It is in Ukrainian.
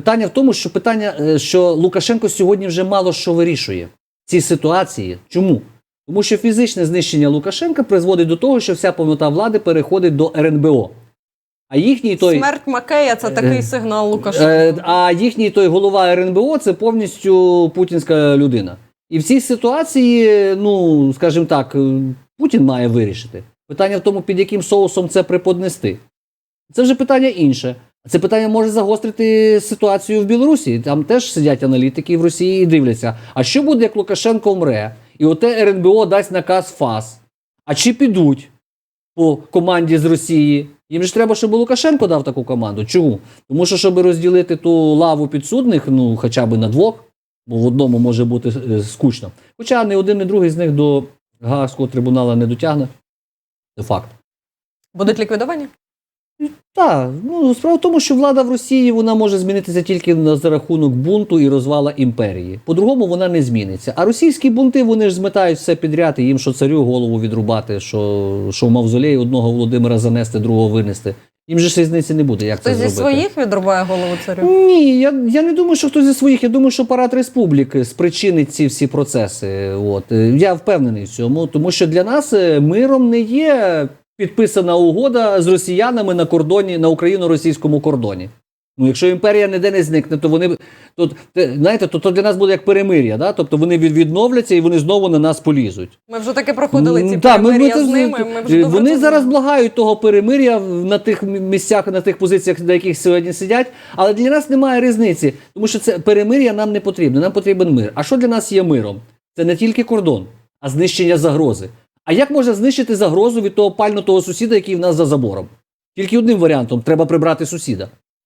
Питання в тому, що питання, е, що Лукашенко сьогодні вже мало що вирішує в цій ситуації. Чому? Тому що фізичне знищення Лукашенка призводить до того, що вся повнота влади переходить до РНБО. А їхній той. Смерть Макея це такий Е, сигнал Е, Лукашенка. а їхній той голова РНБО це повністю путінська людина. І в цій ситуації, ну скажімо так, е, Путін має вирішити. Питання в тому, під яким соусом це преподнести. Це вже питання інше. Це питання може загострити ситуацію в Білорусі. Там теж сидять аналітики в Росії і дивляться. А що буде, як Лукашенко вмре? І оте РНБО дасть наказ ФАС. А чи підуть по команді з Росії? Їм ж треба, щоб Лукашенко дав таку команду. Чому? Тому що, щоб розділити ту лаву підсудних, ну хоча б на двох, бо в одному може бути е, скучно. Хоча ні один, ні другий з них до Гаагського трибуналу не дотягне. Це факт. Будуть ліквідовані? Так, ну справа в тому, що влада в Росії вона може змінитися тільки на за рахунок бунту і розвала імперії. По-другому вона не зміниться. А російські бунти вони ж зметають все підряд, і їм що царю голову відрубати, що, що в мавзолей одного Володимира занести, другого винести. Їм же ж різниці не буде. Як Хтось це зі зробити? своїх відрубає голову царю? Ні, я, я не думаю, що хтось зі своїх. Я думаю, що парад республіки спричинить ці всі процеси. От я впевнений в цьому, тому що для нас е, миром не є підписана угода з росіянами на кордоні на україно-російському кордоні. Ну, якщо імперія ніде не зникне, то вони то, знаєте, то, то для нас буде як перемир'я. Да? Тобто вони від, відновляться і вони знову на нас полізуть. Ми вже таки проходили ці та, перемир'я з ними. Ми вже вони це зараз благають того перемир'я на тих місцях, на тих позиціях, на яких сьогодні сидять. Але для нас немає різниці, тому що це перемир'я нам не потрібно. Нам потрібен мир. А що для нас є миром? Це не тільки кордон, а знищення загрози. А як можна знищити загрозу від того пальнутого сусіда, який в нас за забором? Тільки одним варіантом треба прибрати сусіда.